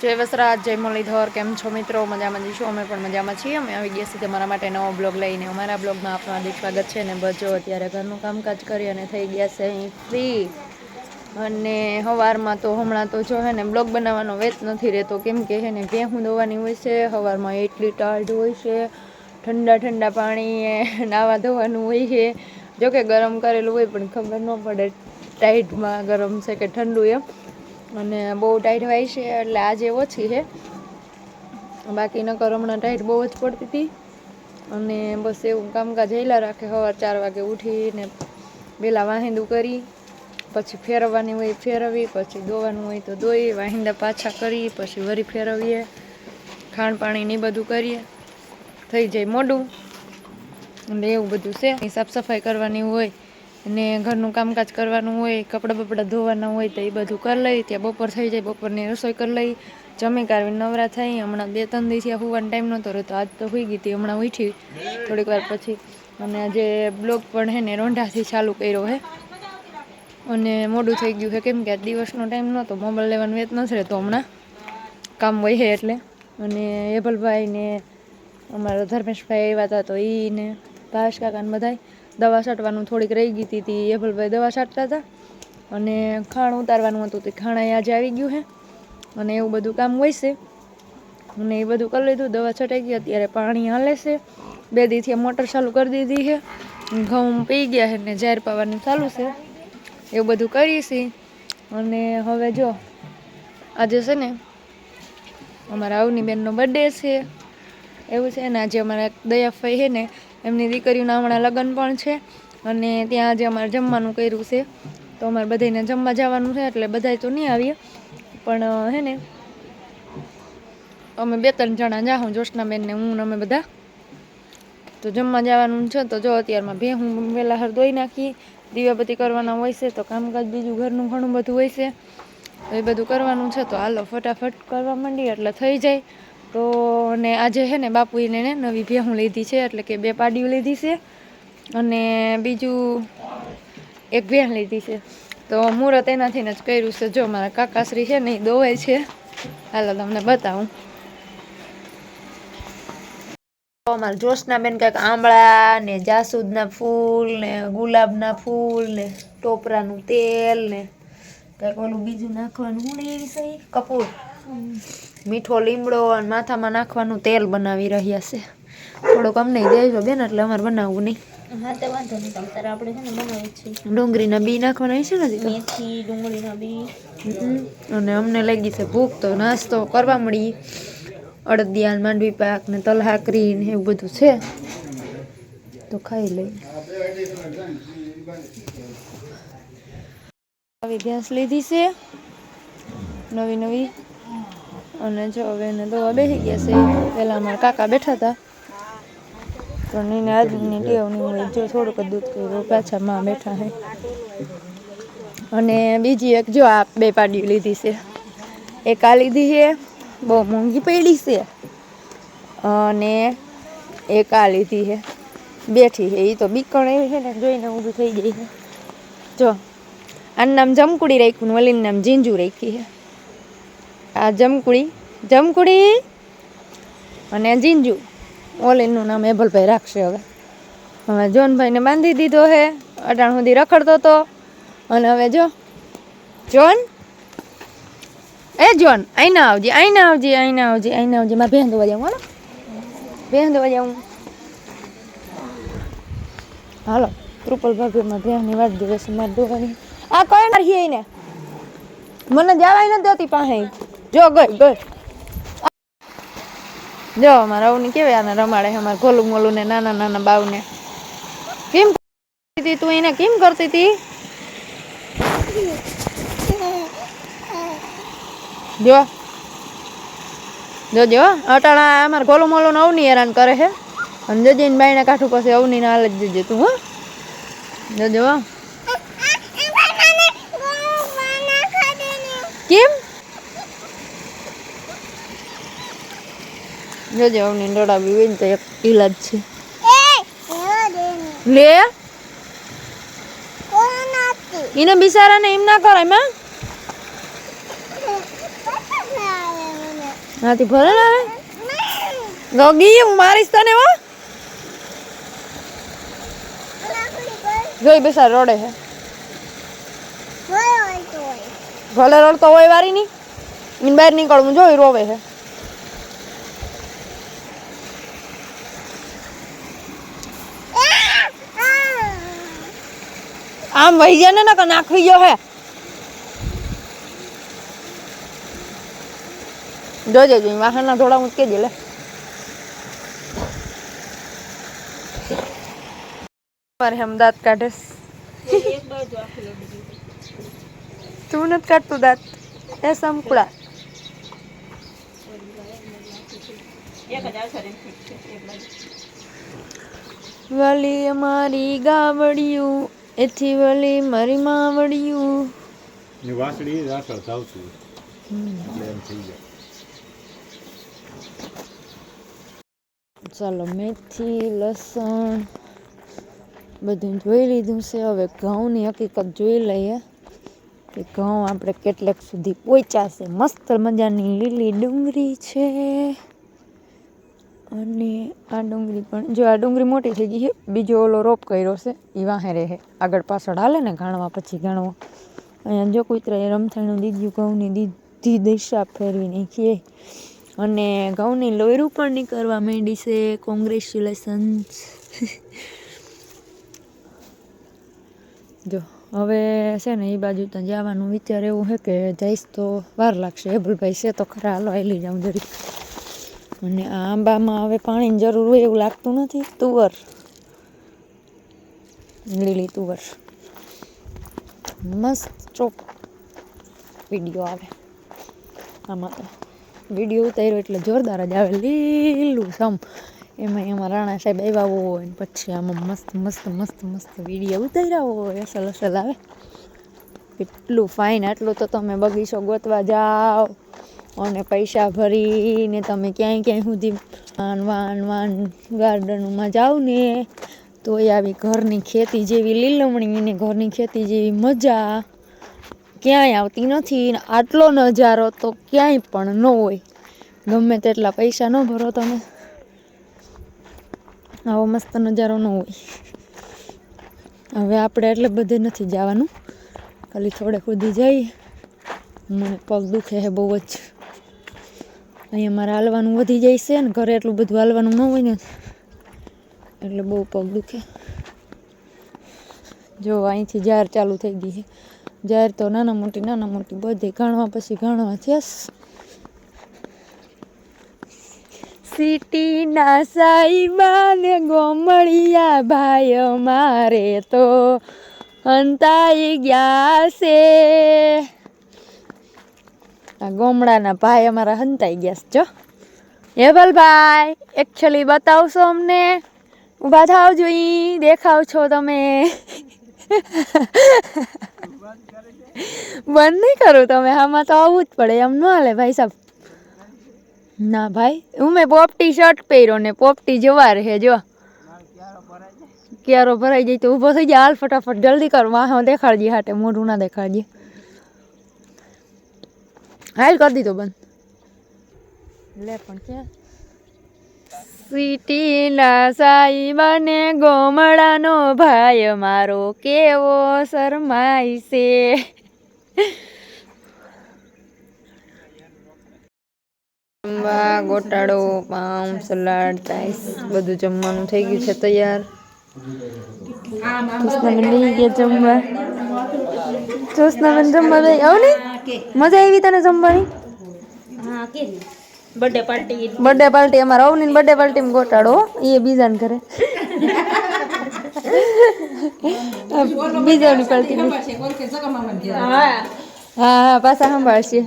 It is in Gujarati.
જય વસરાજ, જય મુરલીધર, કેમ છો મિત્રો? મજામાં જઈશું અમે પણ મજામાં છીએ. અમે આવી ગયા છીએ તમારા માટે નવો બ્લોગ લઈને. અમારા બ્લોગમાં આપનું હાર્દિક સ્વાગત છે ને બસ અત્યારે ઘરનું કામકાજ કરી અને થઈ ગયા છે અહીં ફ્રી અને સવારમાં તો હમણાં તો જો હે ને બ્લોગ બનાવવાનો વેત નથી રહેતો. કેમ કે હે ને ભેહું ધોવાની હોય છે. સવારમાં એટલી ટાઢ હોય છે. ઠંડા ઠંડા પાણીએ નાવા ધોવાનું હોય છે. જોકે ગરમ કરેલું હોય પણ ખબર ન પડે. ટાઈટમાં ગરમ છે કે ઠંડુ એમ. અને બહુ ટાઈટ હોય છે એટલે આજે ઓછી છે. બાકી નકર હમણાં ટાઈટ બહુ જ પડતી હતી. અને બસ એવું કામકાજ હેલા રાખે, સવાર ચાર વાગે ઉઠીને પહેલાં વાહિંદું કરી, પછી ફેરવવાની હોય ફેરવી પછી દોવાનું હોય તો દોઈ વાહિંદા પાછા કરી પછી વરી ફેરવીએ, ખાણ પાણી ને બધું કરીએ, થઈ જાય મોડું. અને એવું બધું છે. સાફ સફાઈ કરવાની હોય અને ઘરનું કામકાજ કરવાનું હોય, કપડાં બપડા ધોવાના હોય તો એ બધું કરી લઈ. ત્યાં બપોર થઈ જાય, બપોરની રસોઈ કરી લઈ. જમી કાઢવી નવરા થઈ હમણાં બે ત્રણ દિવસ હોવાનો ટાઈમ નહોતો રહેતો આજ તો હોઈ ગઈ હતી. હમણાં ઉઠી થોડીક વાર પછી. અને આજે બ્લોગ પણ હે ને રોંઢાથી ચાલુ કર્યો હે. અને મોડું થઈ ગયું છે કેમ કે આજ દિવસનો ટાઈમ નહોતો. મોબાઈલ લેવાનું વેત નથી રહેતો હમણાં. કામ હોય છે એટલે. અને એભલભાઈ ને અમારા ધર્મેશભાઈ આવ્યા હતા તો એ ને ભાવેશ કાકાને બધાય દવા છાંટવાનું થોડીક રહી ગઈ હતી, તી ભલભાઈ દવા છાંટતા હતા. અને ખાણ ઉતારવાનું હતું, તે ખાણ અહીં આજે આવી ગયું હે. અને એવું બધું કામ હોય છે. અને એ બધું કરી લીધું, દવા છટાઈ ગઈ, અત્યારે પાણી હાલે છે. બે દીથી મોટર ચાલુ કરી દીધી છે ઘઉં પી ગયા છે ને ઝેર પાવાનું ચાલુ છે. એવું બધું કરીએ છીએ. અને હવે જો, આજે છે ને અમારા આવની બેનનો બર્થડે છે. એવું છે ને, આજે અમારા દયાફાઈ છે ને એમની દીકરીઓના હમણાં લગ્ન પણ છે અને ત્યાં આજે અમારે જમવાનું કર્યું છે, તો અમારે બધાને જમવા જવાનું છે, એટલે બધાય તો નહીં આવીએ. પણ હે ને, અમે બે ત્રણ જણા જાઉં જોશનાબેન ને હું અમે બધા. તો જમવા જવાનું છે, તો જો અત્યારમાં ભે હું વહેલા હર ધોઈ નાખી, દીવાબત્તી કરવાના હોય છે, તો કામકાજ બીજું ઘરનું ઘણું બધું હોય છે. એ બધું કરવાનું છે, તો હાલો ફટાફટ કરવા માંડી એટલે થઈ જાય. તો ને આજે છે ને બાપુએ ને નવી ભેહું લીધી છે, એટલે કે બે પાડીઓ લીધી છે. અને બીજું એક ભેણ લીધી છે. તો મુહૂર્ત એનાથી જ કર્યું છે, જો મારા કાકાશ્રી છે ને એ દોવાય છે. હાલો તમને બતાવું. અમારા જોશનાબેન કંઈક આંબળા ને જાસૂદના ફૂલ ને ગુલાબના ફૂલ ને ટોપરાનું તેલ ને કંઈક ઓલું બીજું નાખવાનું. હું એવી સહી? કપૂર. મીઠો લીમડો અને માથામાં નાખવાનું તેલ બનાવી રહ્યા છે. થોડુંક અમને દેજો બેન એટલે અમારે બનાવવું નહીં. હા તે વાંધો નહીં તમ આપણે છે ને બનાવી છીએ ડુંગળીના બી નાખવાના છે ને મેથી ડુંગળીના બી. અને અમને લાગી છે ભૂખ તો નાસ્તો કરવા મળી. અડદિયા માંડવી પાક ને તલહાકરી ને એવું બધું છે. તો ખાઈ લઈ આવી ભેંસ લીધી છે. નવી નવી અને જો હવે એને દવા બેસી ગયા છે. પહેલાં અમારા કાકા બેઠા હતા. પણ એને આજની ટેવની હોય જો થોડુંક દૂધ કર્યું. પાછા માં બેઠા હે અને બીજી એક જો આ બે પાડી લીધી છે. એક આ લીધી છે. બહુ મોંઘી પડી છે. અને એક આ લીધી છે. બેઠી છે. એ તો બીકણ એવી છે ને, જોઈને ઊભી થઈ ગઈ છે. જો, આનું નામ જમકુડી રાખ્યું વલીનું નામ જીંજુ રાખી છે. આ જમકુડી જમકુડી અને જીંજુ. ઓલીનું નામ એભલભાઈ રાખશે હવે. હવે જોનભાઈને બાંધી દીધો હે, અટાણ સુધી રખડતો હતો અને હવે જો, જોન. એ જોન, આઈના આવજે આઈના આવજે આઈના આવજે આઈના આવજે. મારે ભેંસ ધોવા જાઉં હાલો. ભેંસ ધોવા જાઉં હાલો, ત્રુપલ ભાભી માં ભેંસની વાત દિવસ મારે ધોવાની આ કોઈ મારી ને મને જવાય નથી દેતી પાસે જો ગઈ ગઈ. જો અમારા અવની કેવી આને રમાડે અમારે ગોલું મોલું ને નાના નાના બાવને કેમ કરતી તું એને? કેમ કરતી હતી? જો. જો જો. અટાણા અમારે ગોલું મોલું ને અવની હેરાન કરે છે. અને જજીને બાઈને કાઠું પછી અવની હાલ જ જજે તું હો. જોજો. કેમ? જોજો અમને ડોડાવી હોય તો એક ઈલાજ છે. લે? એને બિચારાને એમ ના કરાયમાં હાથી ભલે ને આવે. ગોગી હું મારીશ તને હો. જોઈ બેસા રડે હે. ભલે રડતો હોય વારી ની. બહાર નીકળવું જોઈ રોવે હે. આમ વહી જાય ને નકર નાખી ગયો હે. જોજે જોઈ વાહનના થોડા ઊંચકે જ લે મારે લડી દીધી તું નથી કાઢતું દાંત? એ સંકુળા વલી અમારી ગાવડિયું એથી વલી મારી માવડિયું ની રાખડ થાવતું એટલે એમ થઈ જાય. ચાલો મેથી લસણ બધું જોઈ લીધું છે. હવે ઘઉંની હકીકત જોઈ લઈએ કે ઘઉં આપણે કેટલેક સુધી પહોંચ્યા છે. મસ્ત મજાની લીલી ડુંગળી છે. અને આ ડુંગળી પણ, જો આ ડુંગળી મોટી થઈ ગઈ છે, બીજો ઓલો રોપ કર્યો છે એ વાહે રહે આગળ પાછળ હાલે ને ગાણવા પછી ગાણવા. અહીંયા જો કૂતરાએ રમથાણું દીધું ઘઉંની દીધી દિશા ફેરવી નાખીએ અને ઘઉંની લોયરું પણ નીકળવા માંડી છે કોંગ્રેચ્યુલેશન્સ જો, હવે છે ને એ બાજુ તો જવાનું વિચાર એવું છે કે જઈશ તો વાર લાગશે. હેબલભાઈ છે તો ખરા, હાલો આવી જાઉં જરીક. અને આંબામાં હવે પાણીની જરૂર હોય એવું લાગતું નથી. તુવર. લીલી તુવર. મસ્ત ચોપ વીડિયો આવે. આમાં તો વીડિયો ઉતાર્યો એટલે જોરદાર જ આવે. લીલું સમ. એમાં એમાં રાણા સાહેબ આવ્યા હોય ને પછી આમાં મસ્ત મસ્ત મસ્ત મસ્ત વીડિયો ઉતાર્યા હોય. અસલ અસલ આવે. એટલું ફાઇન આટલું તો તમે બગીચો ગોતવા જાઓ. અને પૈસા ભરીને તમે ક્યાંય ક્યાંય સુધી વાન વાન વાન ગાર્ડનમાં જાઓ ને તોય આવી ઘરની ખેતી જેવી લીલમણી ને ઘરની ખેતી જેવી મજા ક્યાંય આવતી નથી. આટલો નજારો તો ક્યાંય પણ ન હોય. ગમે તેટલા પૈસા ન ભરો તમે. આવો મસ્ત નજારો ન હોય. હવે આપણે એટલે બધે નથી જવાનું. ખાલી થોડે સુધી જઈએ મને પગ દુખે છે બહુ જ. અહીંયા મારે હાલવાનું વધી જાય છે ને ઘરે એટલું બધું હાલવાનું ન હોય ને, એટલે બહુ પગ દુખે. જો, અહીંથી જાર ચાલુ થઈ ગઈ છે. જાર તો નાના મોટી નાના મોટી, બધી ગણવા પછી ગણવા છે. સિટીના સાઈબા ને ગોમળિયા ભાઈ મારે તો અંતાઈ ગયા છે. ગોમડાના ભાઈ અમારા હંતાઈ ગયા જો. હેવલભાઈ એકચ્યુઅલી બતાવશો અમને? ઊભા થાવ જોઈ દેખાવ છો તમે. બંધ નહીં કરું તમે, આમાં તો આવવું જ પડે, એમ ન હાલે ભાઈ સાહેબ ના ભાઈ, હું મેં પોપટી શર્ટ પહેર્યો ને પોપટી જવા રહે, જો. ક્યારો ભરાઈ જાય? તો ઊભો થઈ જાય હાલ ફટાફટ જલ્દી કર વાહ દેખાડજે, હાટે મોઢું ના દેખાડજે. હાલ કરી દીધો બંધ. લે પણ ક્યાં? સિટીના સાઈ બને ગોમડાનો ભાઈ મારો કેવો શરમાય છે. જમવા ગોટાળો પાઉં સલાડ રાઈસ બધું જમવાનું થઈ ગયું છે તૈયાર. જોસ્નાબેન લઈ ગયા જમવા. જોસ્નાબેન જમવા લઈ આવ ને મજા આવી તને જમવાની? બર્થડે પાર્ટી બર્થડે પાર્ટી અમારા અવની બર્થડે પાર્ટીમાં માં ગોટાડો એ બીજાને કરે બીજાની પાર્ટી હા. હા હા પાછા સંભાળશે.